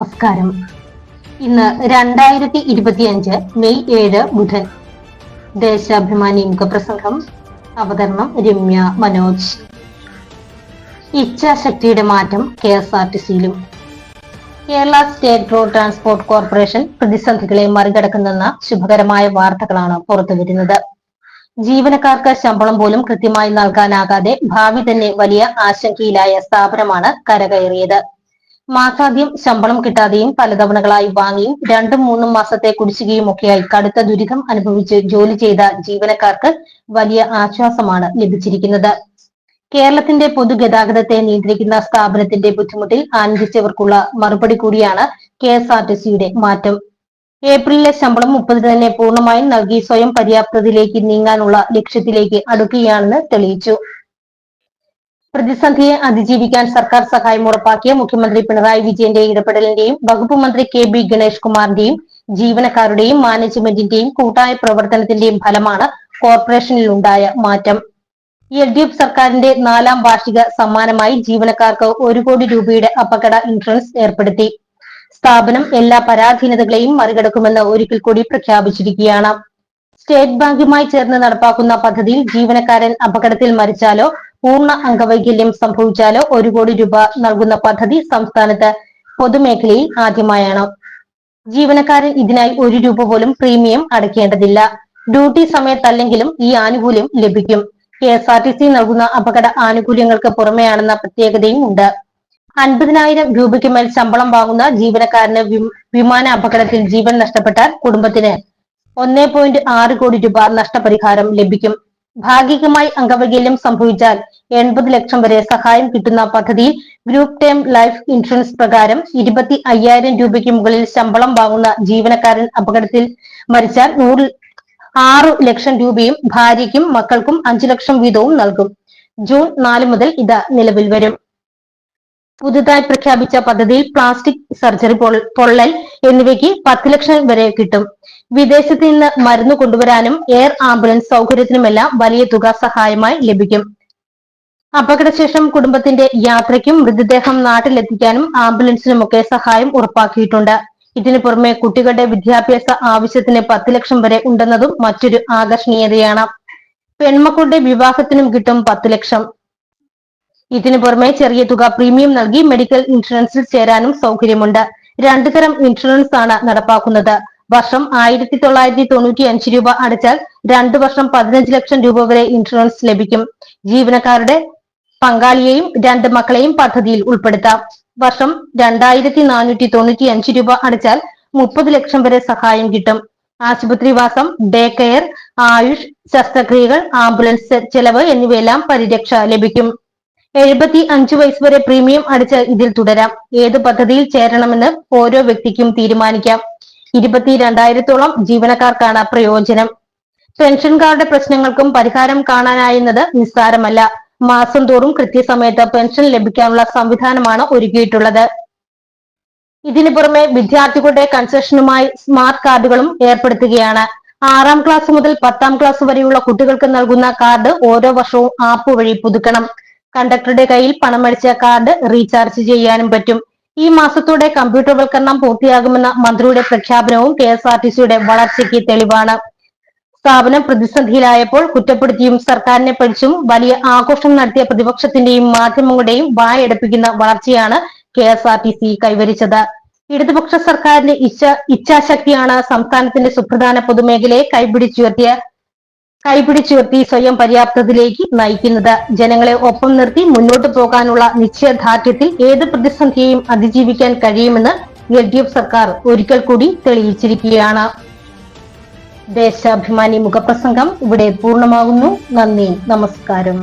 നമസ്കാരം. ഇന്ന് രണ്ടായിരത്തി ഇരുപത്തിയഞ്ച് മെയ് ഏഴ് ബുധൻ ദേശാഭിമാനി മുഖപ്രസംഗം അവതരണം രമ്യ മനോജ്. ഇച്ഛാശക്തിയുടെ മാറ്റം K S R T സിയിലും. Kerala state road transport corporation പ്രതിസന്ധികളെ മറികടക്കുന്നെന്ന ശുഭകരമായ വാർത്തകളാണ് പുറത്തുവരുന്നത് ജീവനക്കാർക്ക് ശമ്പളം പോലും കൃത്യമായി നൽകാനാകാതെ ഭാവി തന്നെ വലിയ ആശങ്കയിലായ സ്ഥാപനമാണ് കരകയറിയത്. മാസാദ്യം ശമ്പളം കിട്ടാതെയും പലതവണകളായി വാങ്ങിയും രണ്ടും മൂന്നും മാസത്തെ കുടിശ്ശികയുമൊക്കെയായി കടുത്ത ദുരിതം അനുഭവിച്ച് ജോലി ചെയ്ത ജീവനക്കാർക്ക് വലിയ ആശ്വാസമാണ് ലഭിച്ചിരിക്കുന്നത്. കേരളത്തിന്റെ പൊതുഗതാഗതത്തെ നിയന്ത്രിക്കുന്ന സ്ഥാപനത്തിന്റെ ബുദ്ധിമുട്ടിൽ ആനന്ദിച്ചവർക്കുള്ള മറുപടി കൂടിയാണ് കെ എസ് ആർ ടി സിയുടെ മാറ്റം. ഏപ്രിലിലെ ശമ്പളം മുപ്പതിന് തന്നെ പൂർണമായും നൽകി സ്വയം പര്യാപ്തതയിലേക്ക് നീങ്ങാനുള്ള ലക്ഷ്യത്തിലേക്ക് അടുക്കുകയാണെന്ന് തെളിയിച്ചു. പ്രതിസന്ധിയെ അതിജീവിക്കാൻ സർക്കാർ സഹായം ഉറപ്പാക്കിയ മുഖ്യമന്ത്രി പിണറായി വിജയന്റെ ഇടപെടലിന്റെയും വകുപ്പ് മന്ത്രി കെ ബി ഗണേഷ് കുമാറിന്റെയും ജീവനക്കാരുടെയും മാനേജ്മെന്റിന്റെയും കൂട്ടായ പ്രവർത്തനത്തിന്റെയും ഫലമാണ് കോർപ്പറേഷനിൽ ഉണ്ടായ മാറ്റം. എൽ ഡി എഫ് സർക്കാരിന്റെ നാലാം വാർഷിക സമ്മാനമായി ജീവനക്കാർക്ക് ഒരു കോടി രൂപയുടെ അപകട ഇൻഷുറൻസ് ഏർപ്പെടുത്തി. സ്ഥാപനം എല്ലാ പരാധീനതകളെയും മറികടക്കുമെന്ന് ഒരിക്കൽ കൂടി പ്രഖ്യാപിച്ചിരിക്കുകയാണ്. സ്റ്റേറ്റ് ബാങ്കുമായി ചേർന്ന് നടപ്പാക്കുന്ന പദ്ധതിയിൽ ജീവനക്കാരൻ അപകടത്തിൽ മരിച്ചാലോ പൂർണ അംഗവൈകല്യം സംഭവിച്ചാലോ ഒരു കോടി രൂപ നൽകുന്ന പദ്ധതി സംസ്ഥാനത്ത് പൊതുമേഖലയിൽ ആദ്യമായാണ്. ജീവനക്കാരൻ ഇതിനായി ഒരു രൂപ പോലും പ്രീമിയം അടയ്ക്കേണ്ടതില്ല. ഡ്യൂട്ടി സമയത്തല്ലെങ്കിലും ഈ ആനുകൂല്യം ലഭിക്കും. K S R T C നൽകുന്ന അപകട ആനുകൂല്യങ്ങൾക്ക് പുറമെയാണെന്ന പ്രത്യേകതയും ഉണ്ട്. അൻപതിനായിരം രൂപയ്ക്ക് മേൽ ശമ്പളം വാങ്ങുന്ന ജീവനക്കാരന് വിമാന അപകടത്തിൽ ജീവൻ നഷ്ടപ്പെട്ടാൽ കുടുംബത്തിന് ഒന്നേ പോയിന്റ് ആറ് കോടി രൂപ നഷ്ടപരിഹാരം ലഭിക്കും. ഭാഗികമായി അംഗവൈകല്യം സംഭവിച്ചാൽ എൺപത് ലക്ഷം വരെ സഹായം കിട്ടുന്ന പദ്ധതിയിൽ ഗ്രൂപ്പ് ടേം ലൈഫ് ഇൻഷുറൻസ് പ്രകാരം ഇരുപത്തി അയ്യായിരം രൂപയ്ക്ക് മുകളിൽ ശമ്പളം വാങ്ങുന്ന ജീവനക്കാരൻ അപകടത്തിൽ മരിച്ചാൽ നൂറ് ആറു ലക്ഷം രൂപയും ഭാര്യയ്ക്കും മക്കൾക്കും അഞ്ചു ലക്ഷം വീതവും നൽകും. ജൂൺ നാല് മുതൽ ഇത് നിലവിൽ വരും. പുതുതായി പ്രഖ്യാപിച്ച പദ്ധതിയിൽ പ്ലാസ്റ്റിക് സർജറി പൊള്ളൽ എന്നിവയ്ക്ക് പത്ത് ലക്ഷം വരെ കിട്ടും. വിദേശത്ത് നിന്ന് മരുന്ന് കൊണ്ടുവരാനും എയർ ആംബുലൻസ് സൗകര്യത്തിനുമെല്ലാം വലിയ തുക സഹായമായി ലഭിക്കും. അപകടശേഷം കുടുംബത്തിന്റെ യാത്രയ്ക്കും മൃതദേഹം നാട്ടിലെത്തിക്കാനും ആംബുലൻസിനുമൊക്കെ സഹായം ഉറപ്പാക്കിയിട്ടുണ്ട്. ഇതിനു പുറമെ കുട്ടികളുടെ വിദ്യാഭ്യാസ ആവശ്യത്തിന് പത്ത് ലക്ഷം വരെ ഉണ്ടെന്നതും മറ്റൊരു ആകർഷണീയതയാണ്. പെൺമക്കളുടെ വിവാഹത്തിനും കിട്ടും പത്ത് ലക്ഷം. ഇതിനു പുറമെ ചെറിയ തുക പ്രീമിയം നൽകി മെഡിക്കൽ ഇൻഷുറൻസിൽ ചേരാനും സൗകര്യമുണ്ട്. രണ്ടു തരം ഇൻഷുറൻസ് ആണ് നടപ്പാക്കുന്നത്. വർഷം ആയിരത്തി തൊള്ളായിരത്തി തൊണ്ണൂറ്റി അഞ്ച് രൂപ അടച്ചാൽ രണ്ടു വർഷം പതിനഞ്ച് ലക്ഷം രൂപ വരെ ഇൻഷുറൻസ് ലഭിക്കും. ജീവനക്കാരുടെ പങ്കാളിയെയും രണ്ട് മക്കളെയും പദ്ധതിയിൽ ഉൾപ്പെടുത്താം. വർഷം രണ്ടായിരത്തി നാനൂറ്റി തൊണ്ണൂറ്റി അഞ്ച് രൂപ അടച്ചാൽ മുപ്പത് ലക്ഷം വരെ സഹായം കിട്ടും. ആശുപത്രിവാസം ഡേ കെയർ ആയുഷ് ശസ്ത്രക്രിയകൾ ആംബുലൻസ് ചെലവ് എന്നിവയെല്ലാം പരിരക്ഷ ലഭിക്കും. എഴുപത്തി അഞ്ചു വയസ്സ് വരെ പ്രീമിയം അടിച്ച് ഇതിൽ തുടരാം. ഏത് പദ്ധതിയിൽ ചേരണമെന്ന് ഓരോ വ്യക്തിക്കും തീരുമാനിക്കാം. ഇരുപത്തി രണ്ടായിരത്തോളം ജീവനക്കാർക്കാണ് പ്രയോജനം. പെൻഷൻകാരുടെ പ്രശ്നങ്ങൾക്കും പരിഹാരം കാണാനായെന്നത് നിസ്സാരമല്ല. മാസം തോറും കൃത്യസമയത്ത് പെൻഷൻ ലഭിക്കാനുള്ള സംവിധാനമാണ് ഒരുക്കിയിട്ടുള്ളത്. ഇതിനു പുറമെ വിദ്യാർത്ഥികളുടെ കൺസെഷനുമായി സ്മാർട്ട് കാർഡുകളും ഏർപ്പെടുത്തുകയാണ്. ആറാം ക്ലാസ് മുതൽ പത്താം ക്ലാസ് വരെയുള്ള കുട്ടികൾക്ക് നൽകുന്ന കാർഡ് ഓരോ വർഷവും ആപ്പ് വഴി പുതുക്കണം. കണ്ടക്ടറുടെ കയ്യിൽ പണം പണമടിച്ച കാർഡ് റീചാർജ് ചെയ്യാനും പറ്റും. ഈ മാസത്തോടെ കമ്പ്യൂട്ടർവൽക്കരണം പൂർത്തിയാകുമെന്ന മന്ത്രിയുടെ പ്രഖ്യാപനവും കെ എസ് ആർ ടി സിയുടെ വളർച്ചയ്ക്ക് തെളിവാണ്. സ്ഥാപനം പ്രതിസന്ധിയിലായപ്പോൾ കുറ്റപ്പെടുത്തിയും സർക്കാരിനെ പഠിച്ചും വലിയ ആഘോഷം നടത്തിയ പ്രതിപക്ഷത്തിന്റെയും മാധ്യമങ്ങളുടെയും വായടപ്പിക്കുന്ന വളർച്ചയാണ് K S R T C കൈവരിച്ചത്. ഇടതുപക്ഷ സർക്കാരിന്റെ ഇച്ഛ ഇച്ഛാശക്തിയാണ് സംസ്ഥാനത്തിന്റെ സുപ്രധാന പൊതുമേഖലയെ കൈപിടിച്ചുയർത്തിയ കൈപിടിച്ചുയർത്തി സ്വയം പര്യാപ്തത്തിലേക്ക് നയിക്കുന്നത്. ജനങ്ങളെ ഒപ്പം നിർത്തി മുന്നോട്ടു പോകാനുള്ള നിശ്ചയദാർഢ്യത്തിൽ ഏത് പ്രതിസന്ധിയെയും അതിജീവിക്കാൻ കഴിയുമെന്ന് എൽ ഡി എഫ് സർക്കാർ ഒരിക്കൽ കൂടി തെളിയിച്ചിരിക്കുകയാണ്. ദേശാഭിമാനി മുഖപ്രസംഗം ഇവിടെ പൂർണമാകുന്നു. നന്ദി നമസ്കാരം.